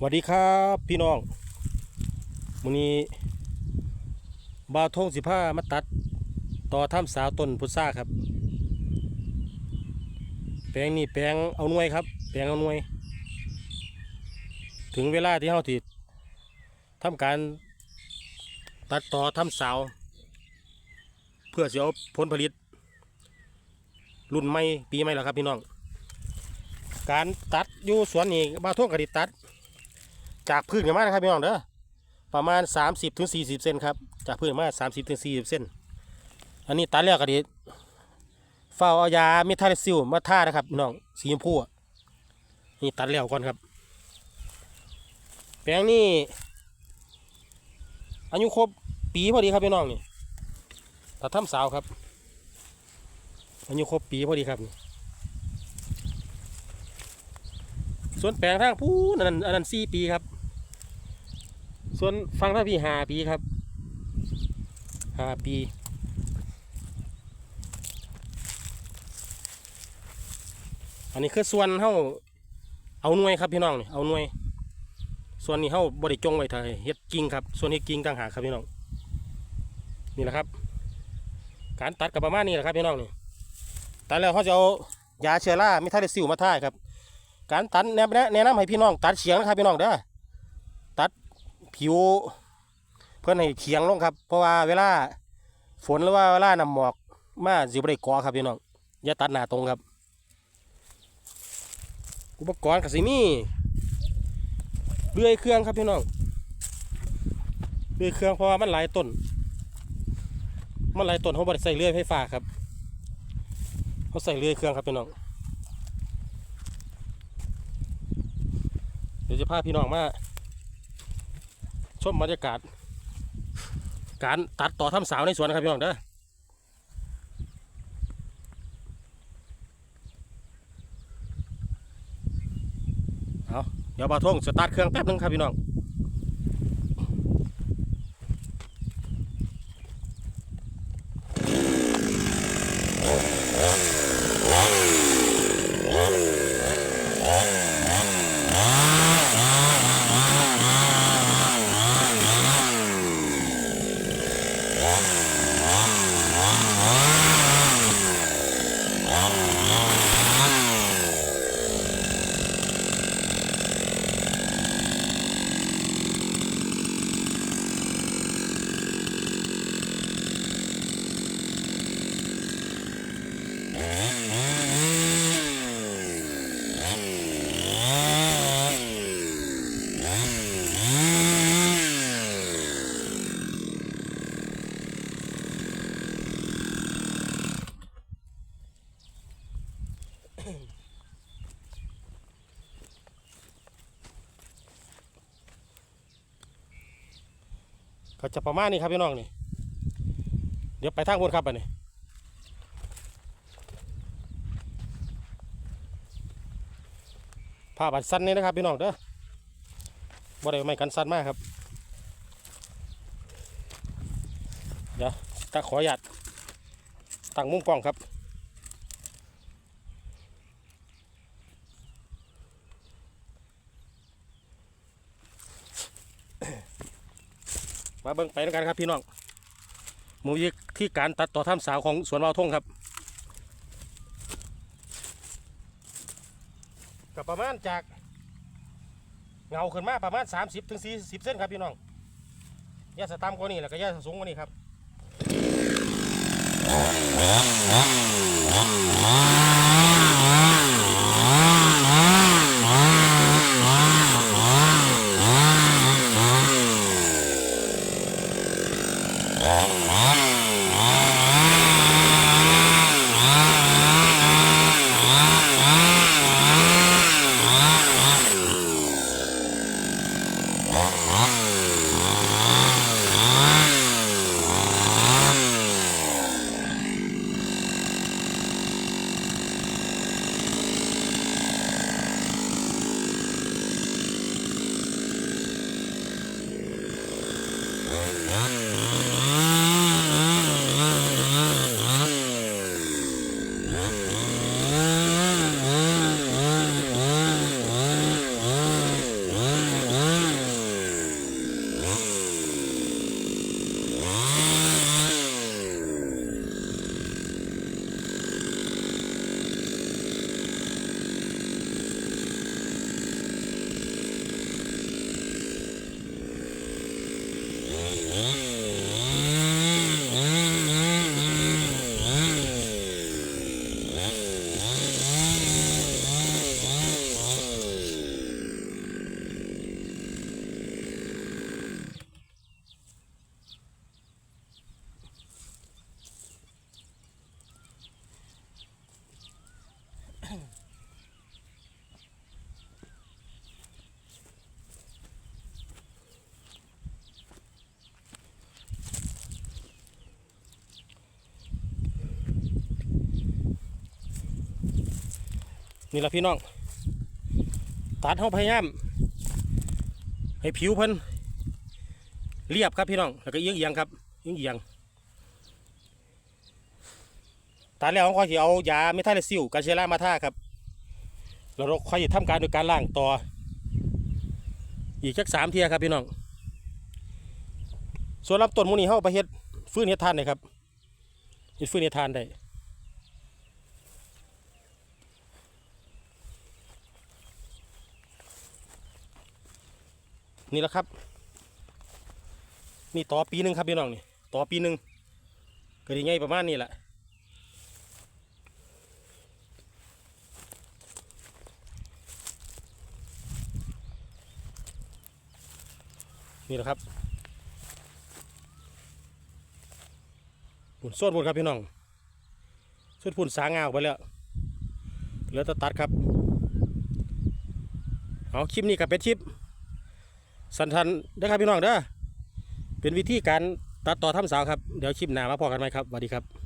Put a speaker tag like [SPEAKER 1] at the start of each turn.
[SPEAKER 1] สวัสดีครับพี่น้องมื้อนี้บาทงสิผ้ามาตัด ต่อถ้ำสาวต้นพุทราครับ แปลงนี้แปลงเอาหน่วยครับ แปลงเอาหน่วย ถึงเวลาที่เฮาติดทำการตัดต่อถ้ำสาว เพื่อเสียผลผลิต รุ่นใหม่ปีใหม่แล้วครับพี่น้อง การตัดอยู่สวนนี้บาทงกระดิตัด จากพื้นกันมานะครับพี่น้องเด้อประมาณ 30ถึง40 เซนครับ จากพื้นมา 30ถึง40 เซนอันนี้ตัดแล้วก็ดีเฝ้าเอายาเมทาซิลมาท่านะครับพี่น้องสีชมพูนี่ตัดแล้วก่อนครับ แปลงนี้อายุครบปีพอดีครับพี่น้องนี่ตัดทำสาวครับอายุครบปีพอดีครับส่วนแปลงทางผู้อันนั้นอันนั้นสี่ปีครับ ส่วนฟังท่าพี่หาปีครับหาปีอันนี้คือส่วนเฮาเอาหน่วยครับพี่น้องนี่เอาหน่วย ส่วนนี้เฮาบริจงไว้ถ่ายเฮ็ดกิ่งครับ ส่วนเฮ็ดกิ่งต่างหากครับพี่น้อง นี่แหละครับ การตัดกับประมาณนี้แหละครับพี่น้องนี่ตัดแล้วเขาจะเอายาเชื้อราไม่ทันได้ซิวมาท่ายครับ การตัดแนะนำแนะนำให้พี่น้องตัดเฉียงนะครับพี่น้องเด้อ ผิว เพื่อนให้เฉียงลงครับ เพราะว่าเวลาฝนหรือว่าเวลาน้ำหมอกมาสิบได้กอครับพี่น้องอย่าตัดหน้าตรงครับอุปกรณ์กับสิมีเลื่อยเครื่องครับพี่น้องเลื่อยเครื่องเพราะว่ามันหลายต้น มันหลายต้นเขาบริใส่เลื่อยไฟฟ้าครับเขาใส่เลื่อยเครื่องครับพี่น้องเดี๋ยวจะพาพี่น้องมา ชมบรรยากาศ การตัดต่อทำสาวในสวนครับพี่น้องเด้อเอาเดี๋ยวบาทงสตาร์ทเครื่องแป๊บนึงครับพี่น้อง ก็จะประมาณนี้ครับพี่น้องนี่เดี๋ยวไปทางบนครับอันนี้ผ้าบันสั้นนี่นะครับพี่น้องเด้อบ่ได้ไม่กันสั้นมากครับ เดี๋ยวตาขอหยัดตั้งมุมกล้องครับ มาเบิ้งไปแล้วกันครับพี่น้องหมูยิที่การตัดต่อท่ามสาวของสวนวาวทงครับกับประมาณจากเงาขึ้นมาประมาณ 30ถึง40 เส้นครับพี่น้องยาสตามกว่านี้แล้วก็ยาสูงกว่านี้ครับ Mm-hmm. นี่ละพี่น้อง ตัดเฮาพยายาม ให้ผิวเพิ่นเรียบครับพี่น้อง แล้วก็เอียงเอียงครับเอียงเอียงตัดแล้วเราค่อยเอายาเมทาเลซิลกาเชล่ามาท่าครับ แล้วเราค่อยทำการโดยการล่างต่อ อีกสักสามเทียครับพี่น้อง ส่วนลำต้นมูนี่เฮาไปเฮ็ดฟื้นเฮ็ดทานได้ครับเฮ็ดฟื้นเฮ็ดทานได้ นี่แหละครับ นี่ต่อปีหนึ่งครับพี่น้องนี่ต่อปีหนึ่งก็ดีง่ายประมาณนี้แหละนี่แหละครับหุ่นส้นพุ่นครับพี่น้องส้นพุ่นสางงาออกไปแล้วเหลือแต่ตัดครับ เอาคลิปนี้กับเป็นคลิป สันทันเด้อครับพี่น้องเด้อเป็นวิธีการตัดต่อทำสาวครับ เดี๋ยวคลิปหน้ามาพอกันไหมครับสวัสดีครับ